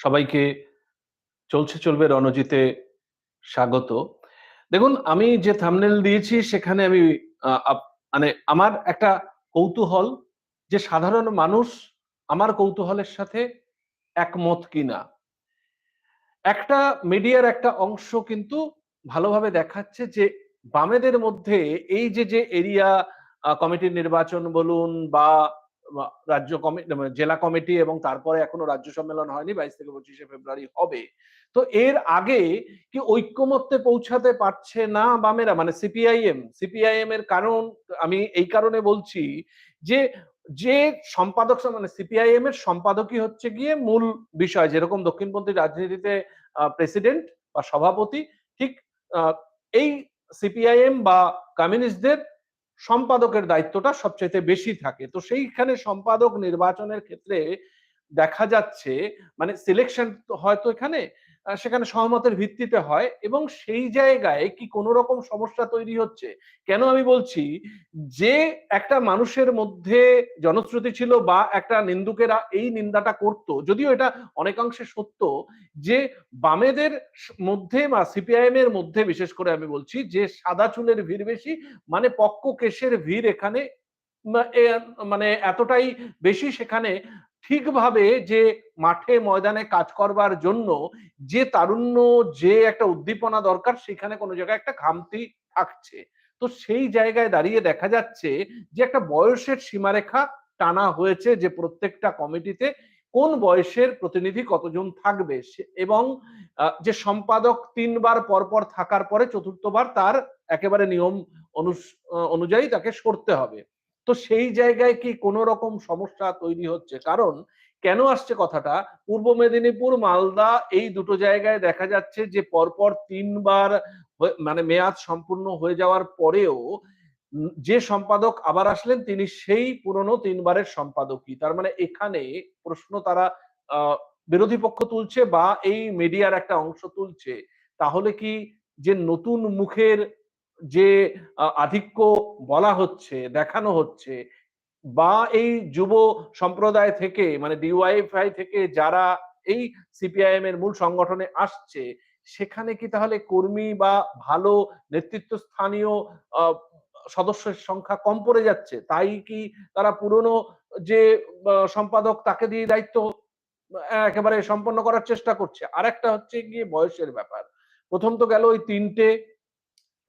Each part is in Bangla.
সবাইকে চলছে চলবে রণজিতে স্বাগত। দেখুন, আমি যে থামনেল দিয়েছি, সেখানে আমি মানে আমার একটা কৌতূহল যে সাধারণ মানুষ আমার কৌতূহলের সাথে একমত কিনা। একটা মিডিয়ার একটা অংশ কিন্তু ভালোভাবে দেখাচ্ছে যে বামেদের মধ্যে এই যে যে এরিয়া কমিটির নির্বাচন বলুন বা রাজ্য কমিটি জেলা কমিটি এবং তারপরে এখনও রাজ্য সম্মেলন হয়নি, বাইশ থেকে পঁচিশে ফেব্রুয়ারি হবে। তো এর আগে কি ঐক্যমত্যে পৌঁছাতে পারছে না বামেরা? মানে সিপিআইএম সিপিআইএম এর কারণ, আমি এই কারণে বলছি যে যে সম্পাদক মানে সিপিআইএম এর সম্পাদকই হচ্ছে গিয়ে মূল বিষয়, যেরকম দক্ষিণপন্থী রাজনীতিতে প্রেসিডেন্ট বা সভাপতি, ঠিক এই সিপিআইএম বা কমিউনিস্টদের সম্পাদকের দায়িত্বটা সবচেয়ে বেশি থাকে। তো সেইখানে সম্পাদক নির্বাচনের ক্ষেত্রে দেখা যাচ্ছে মানে সিলেকশন হয়তো এখানে সেখানে সহমতের ভিত্তিতে হয় এবং সেই জায়গায় কি কোনো রকম সমস্যা তৈরি হচ্ছে? কেন আমি বলছি, যে একটা মানুষের মধ্যে জনশ্রুতি ছিল বা একটা নিন্দুকেরা এই নিন্দাটা করত, যদিও এটা অনেকাংশে সত্য, যে বামেদের মধ্যে বা সিপিআইএম এর মধ্যে, বিশেষ করে আমি বলছি, যে সাদা চুলের ভিড় বেশি মানে পক্ক কেশের ভিড় এখানে মানে এতটাই বেশি সেখানে ঠিকভাবে যে মাঠে ময়দানে কাজ করবার জন্য যে তারুণ্য, যে একটা উদ্দীপনা দরকার, সেখানে কোনো জায়গায় একটা খামতি থাকছে। তো সেই জায়গায় দাঁড়িয়ে দেখা যাচ্ছে যে একটা বয়সের সীমারেখা টানা হয়েছে যে প্রত্যেকটা কমিটিতে কোন বয়সের প্রতিনিধি কতজন থাকবে। এবং যে সম্পাদক তিনবার পরপর থাকার পরে চতুর্থবার তার একেবারে নিয়ম অনুযায়ী তাকে সরতে হবে। তো সেই জায়গায় কি কোনো রকম সমস্যা তৈরি হচ্ছে? কারণ কেন আসছে কথাটা? পূর্ব মেদিনীপুর, মালদা এই দুটো জায়গায় দেখা যাচ্ছে যে পরপর তিনবার মানে মেয়াদ সম্পূর্ণ হয়ে যাওয়ার পরেও যে সম্পাদক আবার আসলেন তিনি সেই পুরনো তিনবারের সম্পাদকই। তার মানে এখানে প্রশ্ন তারা বিরোধী পক্ষ তুলছে বা এই মিডিয়ার একটা অংশ তুলছে। তাহলে কি যে নতুন মুখের যে আধিক্য বলা হচ্ছে, দেখানো হচ্ছে, বা এই যুব সম্প্রদায় থেকে মানে ডিওয়াইফআই থেকে যারা এই সিপিআইএম এর মূল সংগঠনে আসছে, সেখানে কি তাহলে কর্মী বা ভালো নেতৃত্ব স্থানীয় সদস্যের সংখ্যা কম পড়ে যাচ্ছে? তাই কি তারা পুরনো যে সম্পাদক তাকে দিয়ে দায়িত্ব একেবারে সম্পন্ন করার চেষ্টা করছে? আর একটা হচ্ছে গিয়ে বয়সের ব্যাপার। প্রথম তো গেল ওই তিনটে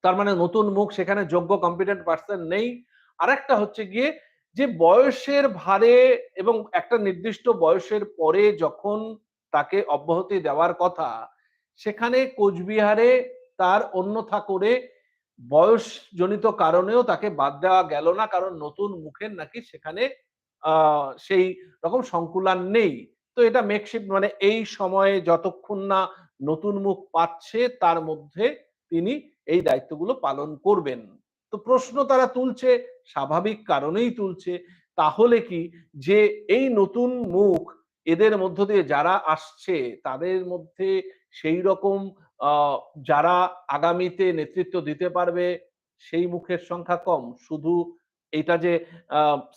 তার মানে নতুন মুখ সেখানে যোগ্য কম্পিটেন্ট পার্সন নেই। আরেকটা হচ্ছে গিয়ে যে বয়সের ভারে এবং একটা নির্দিষ্ট বয়সের পরে যখন তাকে অব্যাহতি দেওয়ার কথা, সেখানে কোচবিহারে তার অন্যথা করে বয়সজনিত কারণেও তাকে বাদ দেওয়া গেল না, কারণ নতুন মুখের নাকি সেখানে সেই রকম সংকুলান নেই। তো এটা মেকশিফট মানে এই সময়ে যতক্ষণ না নতুন মুখ পাচ্ছে, তার মধ্যে তিনি এই দায়িত্বগুলো পালন করবেন। তো প্রশ্ন তারা তুলছে, স্বাভাবিক কারণেই তুলছে। তাহলে কি যে এই নতুন মুখ এদের মধ্য দিয়ে যারা আসছে, তাদের মধ্যে সেই রকম যারা আগামীতে নেতৃত্ব দিতে পারবে, সেই মুখের সংখ্যা কম। শুধু এটা যে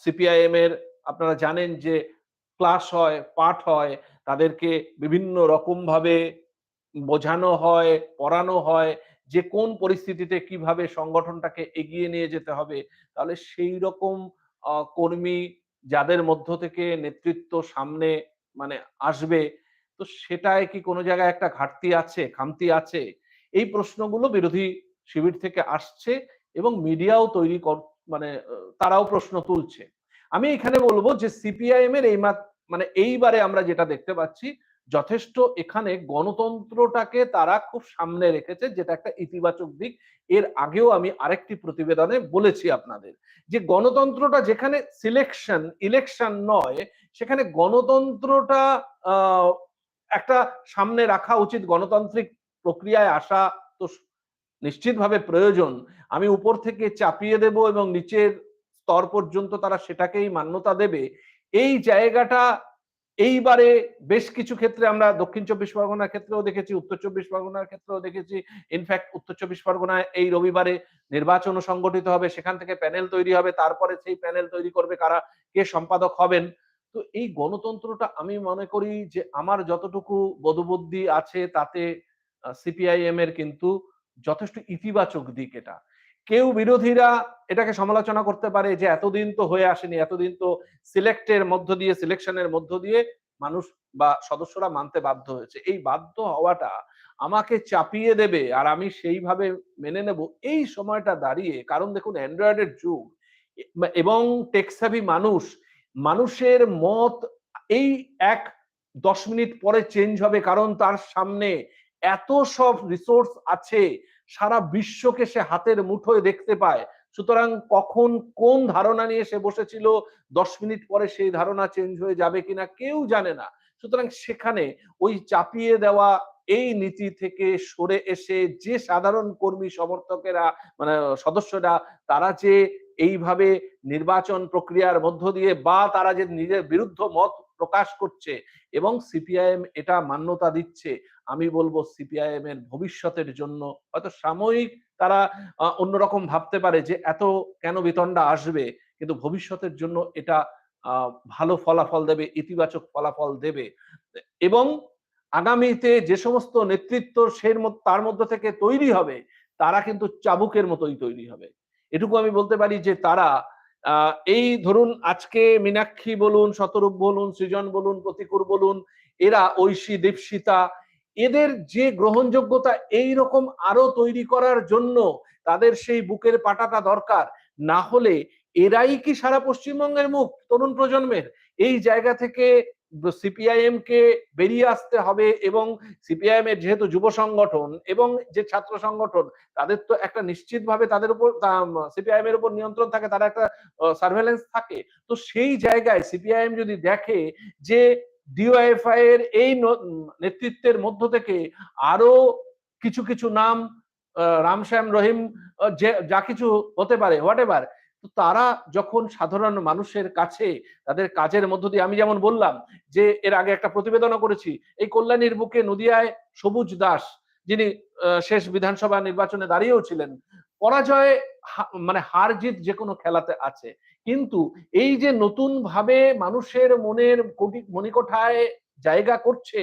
সিপিআইএম এর আপনারা জানেন যে ক্লাস হয়, পাঠ হয়, তাদেরকে বিভিন্ন রকম ভাবে বোঝানো হয়, পড়ানো হয় যে কোন পরিস্থিতিতে কীভাবে সংগঠনটাকে এগিয়ে নিয়ে যেতে হবে, তাহলে সেই রকম কর্মী যাদের মধ্য থেকে নেতৃত্ব সামনে মানে আসবে, তো সেটায় কি কোনো জায়গায় একটা ঘাটতি আছে, খামতি আছে? এই প্রশ্নগুলো বিরোধী শিবির থেকে আসছে এবং মিডিয়াও তৈরি কর মানে তারাও প্রশ্ন তুলছে। আমি এখানে বলব যে, সিপিআইএম এর এই মানে এইবারে আমরা যেটা দেখতে পাচ্ছি যথেষ্ট এখানে গণতন্ত্রটাকে তারা খুব সামনে রেখেছে, যেটা একটা ইতিবাচক দিক। এর আগেও আমি আরেকটি প্রতিবেদনে বলেছি আপনাদের যে গণতন্ত্রটা যেখানে সিলেকশন ইলেকশন নয়, সেখানে গণতন্ত্রটা একটা সামনে রাখা উচিত গণতান্ত্রিক প্রক্রিয়ায় আসা তো নিশ্চিতভাবে প্রয়োজন। আমি উপর থেকে চাপিয়ে দেব এবং নিচের স্তর পর্যন্ত তারা সেটাকেই মান্যতা দেবে। এই জায়গাটা এইবারে বেশ কিছু ক্ষেত্রে আমরা দক্ষিণ চব্বিশ পরগনার ক্ষেত্রেও দেখেছি, উত্তর চব্বিশ পরগনার ক্ষেত্রেও দেখেছি। ইনফ্যাক্ট উত্তর চব্বিশ পরগনায় এই রবিবারে নির্বাচনও সংগঠিত হবে। সেখান থেকে প্যানেল তৈরি হবে। তারপরে সেই প্যানেল তৈরি করবে কারা, কে সম্পাদক হবেন? তো এই গণতন্ত্রটা আমি মনে করি যে আমার যতটুকু বোধবুদ্ধি আছে তাতে সিপিআইএম এর কিন্তু যথেষ্ট ইতিবাচক দিক এটা। কেউ বিরোধীরা এটাকে সমালোচনা করতে পারে যে এতদিন তো হয়ে আসেনি, এতদিন তো সিলেক্টের মধ্য দিয়ে সিলেকশনের মধ্য দিয়ে মানুষ বা সদস্যরা মানতে বাধ্য হয়েছে। এই বাধ্য হওয়াটা আমাকে চাপিয়ে দেবে আর আমি সেইভাবে মেনে নেব এই সময়টা দাঁড়িয়ে। কারণ দেখুন অ্যান্ড্রয়েডের যুগ এবং টেক্সাভি মানুষ, মানুষের মত এই এক দশ মিনিট পরে চেঞ্জ হবে। কারণ তার সামনে এত সব রিসোর্স আছে সারা বিশ্বকে সে হাতের মুঠোয় দেখতে পায়। সুতরাং কখন কোন ধারণা নিয়ে সে বসেছিল, দশ মিনিট পরে সেই ধারণা চেঞ্জ হয়ে যাবে কিনা কেউ জানে না। সুতরাং সেখানে ওই চাপিয়ে দেওয়া এই নীতি থেকে সরে এসে যে সাধারণ কর্মী সমর্থকেরা মানে সদস্যরা, তারা যে এইভাবে নির্বাচন প্রক্রিয়ার মধ্য দিয়ে বা তারা যে নিজের বিরুদ্ধ মত প্রকাশ করছে এবং সিপিআইএম এটা মান্যতা দিচ্ছে, আমি বলব সিপিআইএম এর ভবিষ্যতের জন্য। হয়তো সাময়িক তারা অন্যরকম ভাবতে পারে যে এত কেন বেতনটা আসবে, কিন্তু ভবিষ্যতের জন্য এটা ভালো ফলাফল দেবে, ইতিবাচক ফলাফল দেবে। এবং আগামীতে যে সমস্ত নেতৃত্ব সের তার মধ্যে থেকে তৈরি হবে, তারা কিন্তু চাবুকের মতোই তৈরি হবে। এটুকু আমি বলতে পারি যে তারা এই ধরুন আজকে মীনাক্ষী বলুন, শতরূপ বলুন, সৃজন বলুন, প্রতিকূর বলুন, এরা ঐশী, দীপশিতা, এদের যে গ্রহণযোগ্যতা এই রকম আরও তৈরি করার জন্য তাদের সেই বুকের পাটাটা দরকার। না হলে এরাই কি সারা পশ্চিমবঙ্গের মুখ তরুণ প্রজন্মের? এই জায়গা থেকে সিপিআইএম কে বেরিয়ে আসতে হবে এবং সিপিআইএম এর যেহেতু যুব সংগঠন এবং যে ছাত্র সংগঠন, তাদের তো একটা নিশ্চিতভাবে তাদের উপর সিপিআইএম এর উপর নিয়ন্ত্রণ থাকে, তারা একটা সার্ভেলেন্স থাকে। তো সেই জায়গায় সিপিআইএম যদি দেখে যে ডিওএফআই এর এই নেতৃত্বের মধ্য থেকে আরও কিছু কিছু নাম রামশ্যাম রহিম যে, যা কিছু হতে পারে, হোয়াট এভার তো তারা যখন সাধারণ মানুষের কাছে তাদের কাজের মধ্য দিয়ে, আমি যেমন বললাম যে, এর আগে একটা প্রতিবেদনও করেছি, এই কল্যাণীর বুকে নদিয়ায় সবুজ দাস যিনি শেষ বিধানসভা নির্বাচনে দাঁড়িয়েও ছিলেন, পরাজয় মানে হার জিত যে কোনো খেলাতে আছে। কিন্তু এই যে নতুন ভাবে মানুষের মনের মণিকোঠায় জায়গা করছে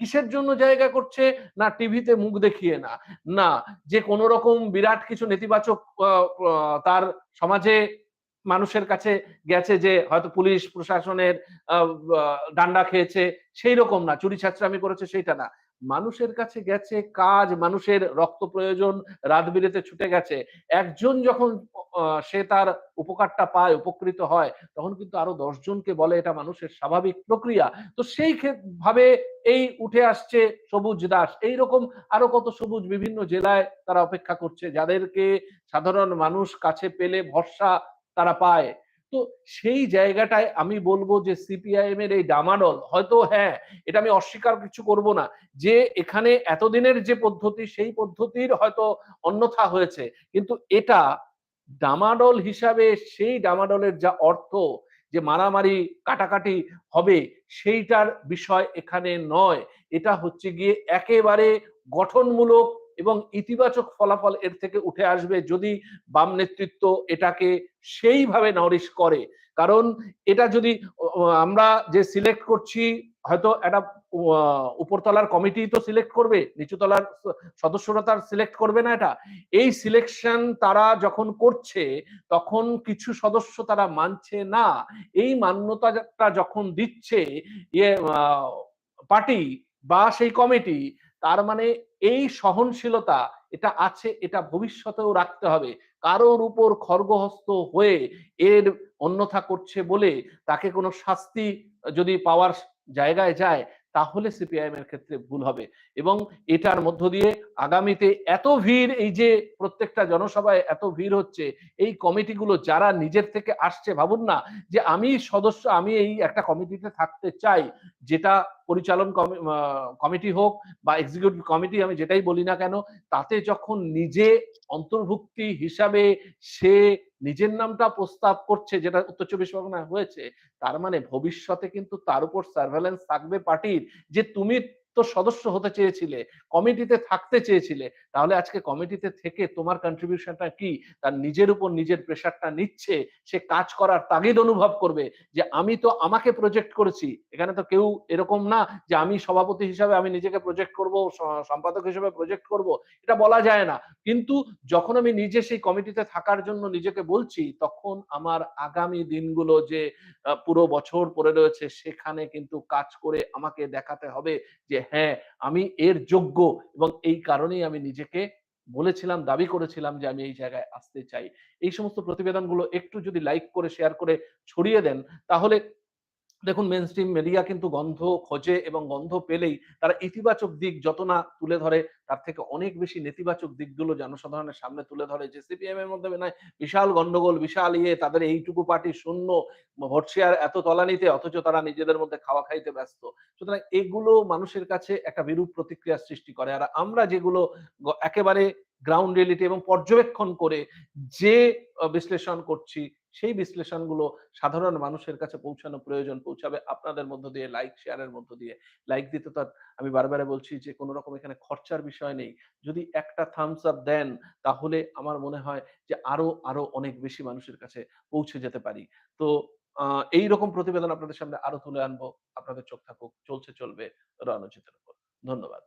কিসের জন্য জায়গা করছে? না টিভিতে মুখ দেখিয়ে না। না, যে কোন রকম বিরাট কিছু নেতিবাচক তার সমাজে মানুষের কাছে গেছে যে হয়তো পুলিশ, প্রশাসনের ডান্ডা খেয়েছে সেই রকম না। চুরি ছাত্রামি করেছে, সেইটা না। মানুষের কাছে গেছে কাজ, মানুষের রক্ত প্রয়োজন, রাত বিরেতে ছুটে গেছে। একজন যখন সে তার উপকারটা পায়, উপকৃত হয়, তখন কিন্তু আরও দশ জনকে বলে এটা মানুষের স্বাভাবিক প্রক্রিয়া। তো সেই ভাবে এই উঠে আসছে সবুজ দাস। এইরকম আরও কত সবুজ বিভিন্ন জেলায় তারা অপেক্ষা করছে, যাদেরকে সাধারণ মানুষ কাছে পেলে ভরসা তারা পায়। তো সেই জায়গাটায় আমি বলব যে সিপিআইএম এর এই ডামাডল হয়তো হ্যাঁ এটা আমি অস্বীকার কিছু করব না। যে এখানে এতদিনের যে পদ্ধতি, সেই পদ্ধতির হয়তো অন্যথা হয়েছে। কিন্তু এটা ডামাডল হিসাবে সেই ডামাডলের যা অর্থ, যে মারামারি কাটাকাটি হবে, সেইটার বিষয় এখানে নয়। এটা হচ্ছে গিয়ে একেবারে গঠনমূলক এবং ইতিবাচক ফলাফল এর থেকে উঠে আসবে যদি বাম নেতৃত্ব এটাকে সেইভাবে নরিশ করে। কারণ এটা যদি আমরা যে সিলেক্ট করছি, হয়তো একটা উপরতলার কমিটি তো সিলেক্ট করবে, নিচুতলার সদস্যরা তার সিলেক্ট করবে না এটা। এই সিলেকশন তারা যখন করছে, তখন কিছু সদস্য তারা মানছে না। এই মান্যতাটা যখন দিচ্ছে ইয়ে পার্টি বা সেই কমিটি তার মানে এই সহনশীলতা, এটা আছে, এটা ভবিষ্যতেও রাখতে হবে। কারোর উপর খর্গহস্ত হয়ে এর অন্যথা করছে বলে তাকে কোনো শাস্তি যদি পাওয়ার জায়গায় যায়, তাহলে সিপিআইএম এর ক্ষেত্রে ভুল হবে। এবং এটার মধ্য দিয়ে আগামীতে এত ভিড়, এই যে প্রত্যেকটা জনসভায় এত ভিড় হচ্ছে, এই কমিটিগুলো যারা নিজের থেকে আসছে, ভাবুন না যে আমি সদস্য, আমি এই একটা কমিটিতে থাকতে চাই, যেটা পরিচালন কমি- কমিটি হোক বা এক্সিকিউটিভ কমিটি আমি যেটাই বলি না কেন, তাতে যখন নিজে অন্তর্ভুক্তি হিসাবে সে নিজের নামটা প্রস্তাব করছে, যেটা উত্তর চব্বিশ পরগনায় হয়েছে, তার মানে ভবিষ্যতে কিন্তু তার উপর সার্ভেলেন্স থাকবে পার্টির, যে তুমি তো সদস্য হতে চেয়েছিলে, কমিটিতে থাকতে চেয়েছিলে, তাহলে আজকে কমিটিতে থেকে তোমার কন্ট্রিবিউশনটা কি? তার নিজের উপর নিজের প্রেশারটা নিচ্ছে, সে কাজ করার তাগিদ অনুভব করবে যে আমি তো আমাকে প্রজেক্ট করেছি। এখানে তো কেউ এরকম না যে আমি সভাপতি হিসাবে আমি নিজেকে প্রজেক্ট করব, সম্পাদক হিসেবে প্রজেক্ট করব। এটা বলা যায় না। কিন্তু যখন আমি নিজে সেই কমিটিতে থাকার জন্য নিজেকে বলছি, তখন আমার আগামী দিনগুলো যে পুরো বছর পড়ে রয়েছে সেখানে কিন্তু কাজ করে আমাকে দেখাতে হবে যে হ্যাঁ, আমি এর যোগ্য এবং এই কারণেই আমি নিজেকে বলেছিলাম, দাবি করেছিলাম যে আমি এই জায়গায় আসতে চাই। এই সমস্ত প্রতিবেদনগুলো একটু যদি লাইক করে শেয়ার করে ছড়িয়ে দেন তাহলে দেখুন মেইনস্ট্রিম মিডিয়া কিন্তু গন্ধ খোঁজে এবং গন্ধ পেলেই তারা ইতিবাচক দিক যত না তুলে ধরে, তার থেকে অনেক বেশি নেতিবাচক দিকগুলো জনসাধারণের সামনে তুলে ধরে। যে সিপিএম এর মধ্যে নয়, বিশাল গন্ডগোল বিশাল ইয়ে তাদের এইটুকু পার্টি শূন্য ভোট শেয়ার এত তলানিতে, অথচ তারা নিজেদের মধ্যে খাওয়া খাইতে ব্যস্ত। সুতরাং এগুলো মানুষের কাছে একটা বিরূপ প্রতিক্রিয়া সৃষ্টি করে। আর আমরা যেগুলো একেবারে গ্রাউন্ড রিয়েলিটি এবং পর্যবেক্ষণ করে যে বিশ্লেষণ করছি সেই বিশ্লেষণগুলো সাধারণ মানুষের কাছে পৌঁছানো প্রয়োজন, পৌঁছাবে আপনাদের মধ্য দিয়ে লাইক শেয়ারের মধ্য দিয়ে। লাইক দিতে তো আমি বারবার বলছি যে, কোনো রকম এখানে খরচার বিষয় নেই। যদি একটা থামস আপ দেন, তাহলে আমার মনে হয় যে, আরও আরও অনেক বেশি মানুষের কাছে পৌঁছে যেতে পারি। তো এই রকম প্রতিবেদন আপনাদের সামনে আরও তুলে আনব। আপনাদের চোখ থাকুক, চলছে, চলবে, রণজিতের উপর। ধন্যবাদ।